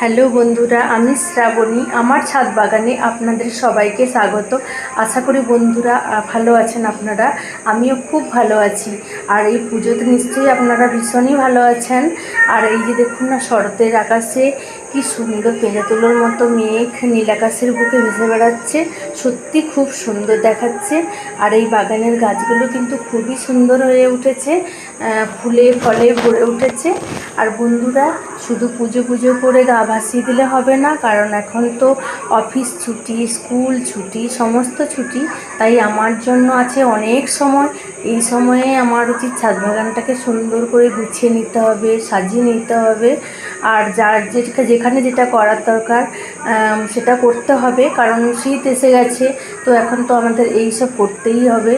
Hello বন্ধুরা, আমি শ্রাবণী। আমার ছাদ বাগানে আপনাদের সবাইকে স্বাগত। আশা করি বন্ধুরা ভালো আছেন আপনারা? আমিও খুব ভালো আছি। আর এই পুজোতে নিশ্চয়ই আপনারা ভীষণই ভালো আছেন। আর এই যে দেখুন না, শরতের আকাশে কি সুন্দর পেঁজা তুলোর মতো মেঘ নীল আকাশের বুকে ভেসে বেড়াচ্ছে। সত্যি খুব সুন্দর দেখাচ্ছে। আর এই বাগানের গাছগুলো কিন্তু খুবই সুন্দর হয়ে উঠেছে। ফুলে, ফলে ভরে উঠেছে। আর বন্ধুরা শুধু পুজো পুজো করে গা ভাসিয়ে দিলে হবে না, কারণ এখন তো অফিস ছুটি, স্কুল ছুটি, সমস্ত ছুটি। তাই আমার জন্য আছে অনেক সময়। এই সময়ে আমার উচিত ছাদ বাগানটাকে সুন্দর করে গুছিয়ে নিতে হবে, সাজিয়ে নিতে হবে। আর যার যেটা, যেখানে যেটা করার দরকার সেটা করতে হবে, কারণ শীত এসে গেছে, তো এখন তো আমাদের এই সব করতেই হবে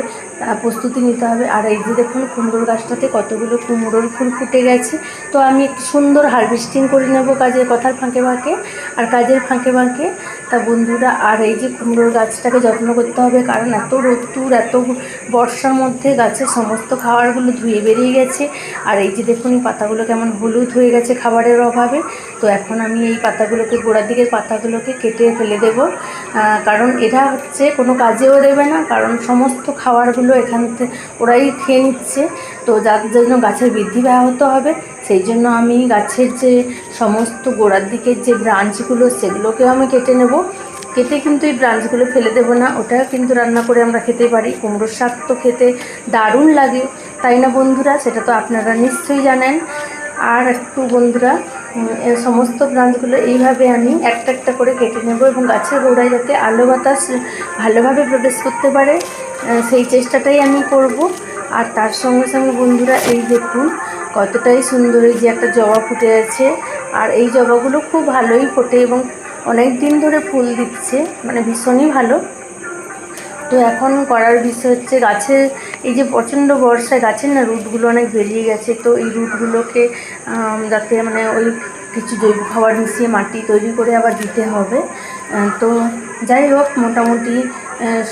প্রস্তুতি নিতে হবে। আর এই যে দেখুন, কুমড়োর গাছটাতে কতগুলো কুমড়োর ফুল ফুটে গেছে। তো আমি একটু সুন্দর হারভেস্টিং করে নেব কাজের কথার ফাঁকে ফাঁকে আর কাজের ফাঁকে ফাঁকে তা বন্ধুরা, আর এই যে কুমড়োর গাছটাকে যত্ন করতে হবে, কারণ এত রোদ্দুর, এত বর্ষার মধ্যে গাছের সমস্ত খাবারগুলো ধুয়ে বেরিয়ে গেছে। আর এই যে দেখুন পাতাগুলো কেমন হলুদ হয়ে গেছে খাবারের অভাবে। তো এখন আমি এই পাতাগুলোকে, গোড়ার দিকের পাতাগুলোকে কেটে ফেলে দেবো। কারণ এটা হচ্ছে কোনো কাজেও দেবে না, কারণ সমস্ত খাবারগুলো এখান থেকে ওরাই খেয়ে নিচ্ছে। তো যার জন্য গাছের বৃদ্ধি ব্যাহত হবে, সেই জন্য আমি গাছের যে সমস্ত গোড়ার দিকের যে ব্রাঞ্চগুলো, সেগুলোকেও আমি কেটে নেব। কেটে কিন্তু এই ব্রাঞ্চগুলো ফেলে দেবো না, ওটা কিন্তু রান্না করে আমরা খেতে পারি। কুমড়োর শাক তো খেতে দারুণ লাগে। তাই না বন্ধুরা? সেটা তো আপনারা নিশ্চয়ই জানেন। আর একটু বন্ধুরা সমস্ত ব্রাঞ্চগুলো এইভাবে আমি একটা একটা করে কেটে নেব এবং গাছের গোড়ায় যাতে আলো বাতাস ভালোভাবে প্রবেশ করতে পারে সেই চেষ্টাটাই আমি করব। আর তার সঙ্গে সঙ্গে বন্ধুরা, এই দেখুন কতটাই সুন্দর এই যে একটা জবা ফুটে আছে। আর এই জবাগুলো খুব ভালোই ফোটে এবং অনেক দিন ধরে ফুল দিচ্ছে মানে ভীষণই ভালো। তো এখন করার বিষয় হচ্ছে গাছের এই যে প্রচণ্ড বর্ষায় গাছের না রুটগুলো অনেক বেরিয়ে গেছে, তো এই রুটগুলোকে যাতে মানে ওই কিছু জৈব খাবার মিশিয়ে মাটি তৈরি করে আবার দিতে হবে। তো যাই হোক, মোটামুটি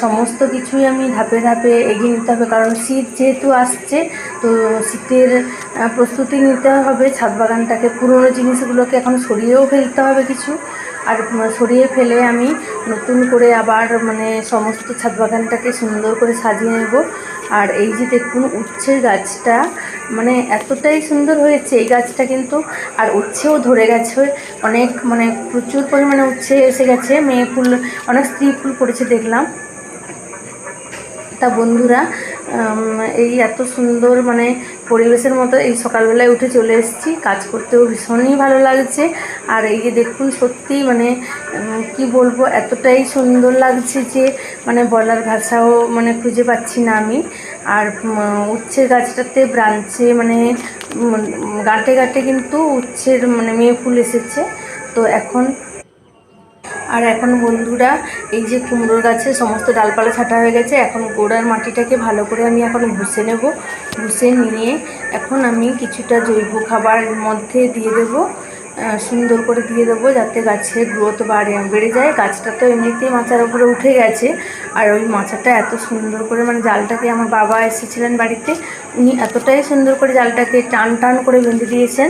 সমস্ত কিছুই আমি ধাপে ধাপে এগিয়ে নিতে হবে। কারণ শীত যেহেতু আসছে, তো শীতের প্রস্তুতি নিতে হবে। ছাদ বাগানটাকে, পুরনো জিনিসগুলোকে এখন সরিয়েও ফেলতে হবে কিছু। আর সরিয়ে ফেলে আমি নতুন করে আবার মানে সমস্ত ছাদ বাগানটাকে সুন্দর করে সাজিয়ে নেব। আর এই যে দেখুন উচ্ছের গাছটা মানে এতটাই সুন্দর হয়েছে এই গাছটা কিন্তু। আর উচ্ছেও ধরে গেছে, অনেক মানে প্রচুর পরিমাণে উচ্ছে এসে গেছে। মেয়ে ফুল, অনেক স্ত্রী ফুল পড়েছে দেখলাম। তা বন্ধুরা এই এত সুন্দর মানে পরিবেশের মতো এই সকালবেলায় উঠে চলে এসেছি। কাজ করতেও ভীষণই ভালো লাগছে। আর এই যে দেখুন সত্যি মানে কি বলব, এতটাই সুন্দর লাগছে যে মানে বলার ভাষাও মানে খুঁজে পাচ্ছি না আমি। আর উচ্ছের গাছটাতে ব্রাঞ্চে মানে গাঁটে গাঁটে কিন্তু উচ্ছের মানে মেয়ে ফুল এসেছে। তো এখন আর এখন বন্ধুরা, এই যে কুমড়োর গাছে সমস্ত ডালপালা ছাটা হয়ে গেছে, এখন গোড়ার মাটিটাকে ভালো করে আমি এখন ঘুষে নেব। ঘুষে নিয়ে এখন আমি কিছুটা জৈব খাবার মধ্যে দিয়ে দেব সুন্দর করে দিয়ে দেবো যাতে গাছের গ্রোথ বাড়ে, বেড়ে যায়। গাছটা তো এমনিতেই মাচার উপরে উঠে গেছে, আর ওই মাচাটা এত সুন্দর করে মানে জালটাকে আমার বাবা এসেছিলেন বাড়িতে, উনি এতটাই সুন্দর করে জালটাকে টান টান করে বেঁধে দিয়েছেন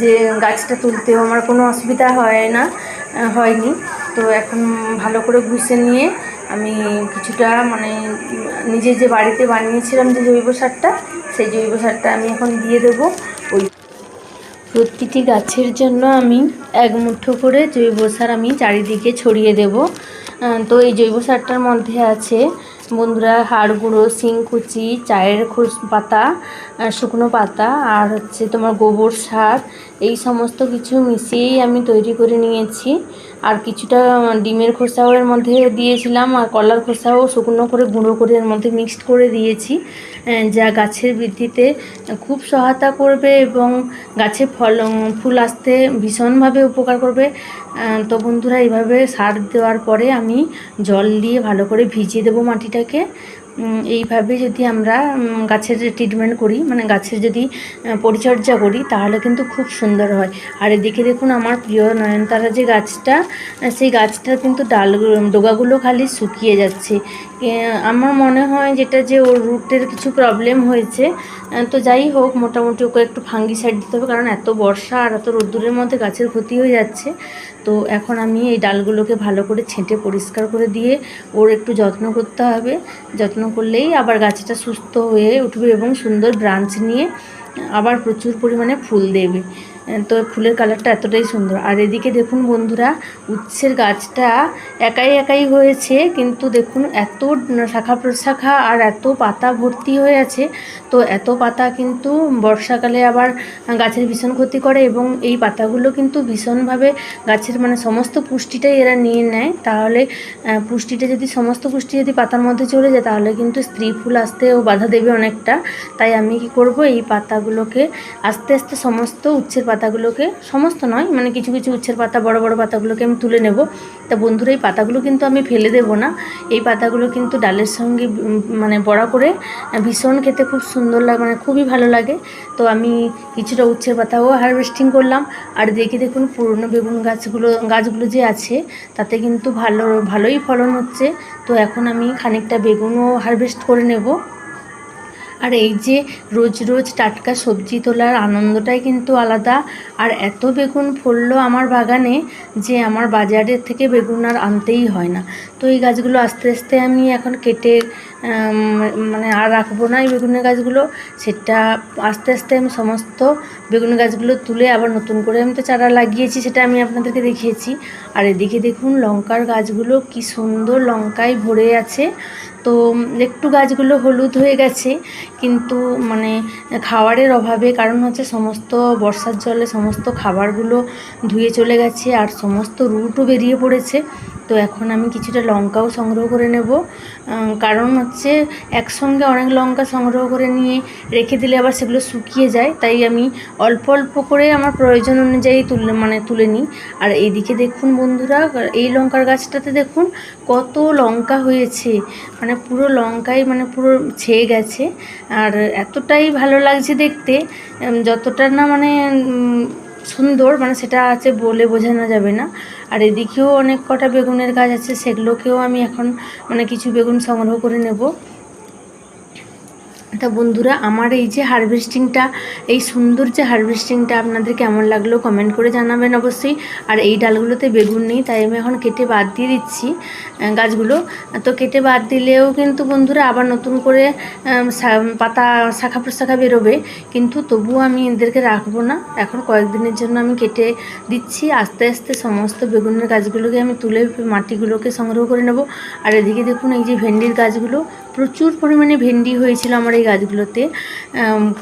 যে গাছটা তুলতেও আমার কোনো অসুবিধা হয় না হয়নি। তো এখন ভালো করে ঘুষে নিয়ে আমি কিছুটা মানে নিজে যে বাড়িতে বানিয়েছিলাম যে জৈব সারটা, সেই জৈব সারটা আমি এখন দিয়ে দেবো। ওই প্রতিটি গাছের জন্য আমি এক মুঠো করে জৈব সার আমি চারিদিকে ছড়িয়ে দেব। তো এই জৈব সারটার মধ্যে আছে বন্ধুরা হাড় গুঁড়ো, শিংকুচি, চায়ের খোস পাতা শুকনো পাতা আর হচ্ছে তোমার গোবর সার, এই সমস্ত কিছু মিশিয়েই আমি তৈরি করে নিয়েছি। আর কিছুটা ডিমের খোসাও এর মধ্যে দিয়েছিলাম আর কলার খোসাও শুকনো করে, গুঁড়ো করে এর মধ্যে মিক্সড করে দিয়েছি। যা গাছের বৃদ্ধিতে খুব সহায়তা করবে এবং গাছে ফল ফুল আসতে ভীষণভাবে উপকার করবে। তো বন্ধুরা, এইভাবে সার দেওয়ার পরে আমি জল দিয়ে ভালো করে ভিজিয়ে দেবো মাটিটাকে। এইভাবে যদি আমরা গাছের ট্রিটমেন্ট করি মানে গাছের যদি পরিচর্যা করি, তাহলে কিন্তু খুব সুন্দর হয়। আর এদিকে দেখুন আমার প্রিয় নয়নতারা যে গাছটা সেই গাছটার কিন্তু ডাল, ডোগাগুলো খালি শুকিয়ে যাচ্ছে। আমার মনে হয় যেটা যে ওর রুটের কিছু প্রবলেম হয়েছে তো যাই হোক, মোটামুটি ওকে একটু ফাঙ্গিসাইড দিতে হবে, কারণ এত বর্ষা আর এত রোদ্দুরের মধ্যে গাছের ক্ষতি হয়ে যাচ্ছে। তো এখন আমি এই ডালগুলোকে ভালো করে ছেঁটে পরিষ্কার করে দিয়ে ওর একটু যত্ন করতে হবে। যত্ন করলেই আবার গাছটা সুস্থ হয়ে উঠবে এবং সুন্দর ব্রাঞ্চ নিয়ে আবার প্রচুর পরিমাণে ফুল দেবে। তো ফুলের কালারটা এতটাই সুন্দর। আর এদিকে দেখুন বন্ধুরা, উচ্ছের গাছটা একাই একাই হয়েছে, কিন্তু দেখুন এত শাখা প্রশাখা আর এত পাতা ভর্তি হয়ে আছে। তো এত পাতা কিন্তু বর্ষাকালে আবার গাছের ভীষণ ক্ষতি করে এবং এই পাতাগুলো কিন্তু ভীষণভাবে গাছের মানে সমস্ত পুষ্টিটাই এরা নিয়ে নেয়। তাহলে পুষ্টিটা যদি সমস্ত পুষ্টি যদি পাতার মধ্যে চলে যায়, তাহলে কিন্তু স্ত্রী ফুল আসতেও বাধা দেবে অনেকটা। তাই আমি কি করব, এই পাতাগুলোকে আস্তে আস্তে সমস্ত উচ্ছের পাতাগুলোকে, সমস্ত নয় মানে কিছু কিছু উচ্ছের পাতা, বড় বড় পাতাগুলোকে আমি তুলে নেব। তা বন্ধুরা, এই পাতাগুলো কিন্তু আমি ফেলে দেব না। এই পাতাগুলো কিন্তু ডালের সঙ্গে মানে বড়া করে ভীষণ খেতে খুব সুন্দর লাগে মানে খুবই ভালো লাগে। তো আমি কিছুটা উচ্ছের পাতাও হারভেস্টিং করলাম। আর দেখি দেখুন, পুরনো বেগুন গাছগুলো গাছগুলো যে আছে, তাতে কিন্তু ভালো, ভালোই ফলন হচ্ছে। তো এখন আমি খানিকটা বেগুনও হারভেস্ট করে নেব। আর এই যে রোজ রোজ টাটকা সবজি তোলার আনন্দটাই কিন্তু আলাদা। আর এত বেগুন ফললো আমার বাগানে যে আমার বাজারের থেকে বেগুন আর আনতেই হয় না। তো এই গাছগুলো আস্তে আস্তে আমি এখন কেটে মানে আর রাখব না এই বেগুনের গাছগুলো। সেটা আস্তে আস্তে আমি সমস্ত বেগুন গাছগুলো তুলে আবার নতুন করে আমি তো চারা লাগিয়েছি সেটা আমি আপনাদেরকে দেখিয়েছি। আর এদিকে দেখুন লঙ্কার গাছগুলো কি সুন্দর লঙ্কায় ভরে আছে। তো একটু গাছগুলো হলুদ হয়ে গেছে, কিন্তু মানে খাবারের অভাবে কারণ হচ্ছে সমস্ত বর্ষার জলে সমস্ত খাবারগুলো ধুয়ে চলে গেছে আর সমস্ত রুটও বেরিয়ে পড়েছে। তো এখন আমি কিছুটা লঙ্কাও সংগ্রহ করে নেব। কারণ হচ্ছে একসঙ্গে অনেক লঙ্কা সংগ্রহ করে নিয়ে রেখে দিলে আবার সেগুলো শুকিয়ে যায়, তাই আমি অল্প অল্প করে আমার প্রয়োজন অনুযায়ী তুলে মানে তুলে নিই। আর এইদিকে দেখুন বন্ধুরা, এই লঙ্কার গাছটাতে দেখুন কত লঙ্কা হয়েছে মানে পুরো লঙ্কাই মানে পুরো ছেয়ে গেছে। আর এতটাই ভালো লাগছে দেখতে যতটা না মানে সুন্দর মানে সেটা আছে বলে বোঝানো যাবে না। আর এদিকেও অনেক কটা বেগুনের গাছ আছে, সেগুলোকেও আমি এখন মানে কিছু বেগুন সংগ্রহ করে নেব। তা বন্ধুরা, আমার এই যে হারভেস্টিংটা এই সুন্দর যে হারভেস্টিংটা আপনাদের কেমন লাগল কমেন্ট করে জানাবেন অবশ্যই। আর এই ডালগুলোতে বেগুন নেই, তাই আমি এখন কেটে বাদ দিয়ে দিচ্ছি গাছগুলো। তো কেটে বাদ দিলেও কিন্তু বন্ধুরা আবার নতুন করে পাতা, শাখা প্রশাখা বেরোবে। কিন্তু তবুও আমি এদেরকে রাখব না। এখন কয়েকদিনের জন্য আমি কেটে দিচ্ছি। আস্তে আস্তে সমস্ত বেগুনের গাছগুলোকে আমি তুলে মাটিগুলোকে সংগ্রহ করে নেব। আর এদিকে দেখুন, এই যে ভেন্ডির গাছগুলো প্রচুর পরিমাণে ভেন্ডি হয়েছিল আমার এই গাছগুলোতে।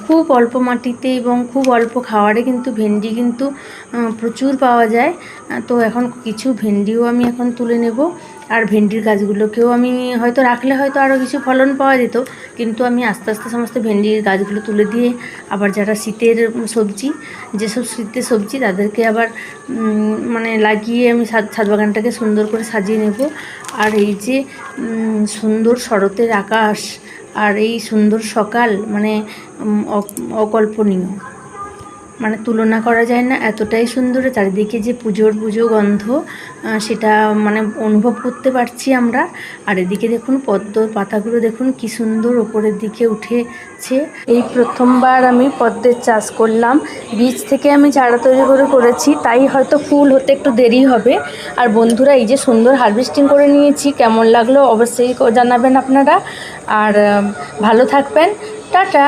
খুব অল্প মাটিতে এবং খুব অল্প খাওয়ারে কিন্তু ভেন্ডি কিন্তু প্রচুর পাওয়া যায়। তো এখন কিছু ভেন্ডিও আমি এখন তুলে নেব। আর ভেন্ডির গাছগুলোকেও আমি হয়তো রাখলে হয়তো আরও কিছু ফলন পাওয়া যেত, কিন্তু আমি আস্তে আস্তে সমস্ত ভেন্ডির গাছগুলো তুলে দিয়ে আবার যারা শীতের সবজি, যেসব শীতের সবজি তাদেরকে আবার মানে লাগিয়ে আমি ছাদ বাগানটাকে সুন্দর করে সাজিয়ে নেব। আর এই যে সুন্দর শরতের আকাশ আর এই সুন্দর সকাল মানে অকল্পনীয়। মানে তুলনা করা যায় না, এতটাই সুন্দর চারিদিকে যে পুজোর পুজো গন্ধ সেটা মানে অনুভব করতে পারছি আমরা। আর এদিকে দেখুন পদ্ম পাতাগুলো দেখুন কি সুন্দর ওপরের দিকে উঠেছে। এই প্রথমবার আমি পদ্মের চাষ করলাম। বীজ থেকে আমি চারা তৈরি করে করেছি, তাই হয়তো ফুল হতে একটু দেরি হবে। আর বন্ধুরা, এই যে সুন্দর হারভেস্টিং করে নিয়েছি, কেমন লাগল অবশ্যই জানাবেন আপনারা। আর ভালো থাকবেন। টাটা!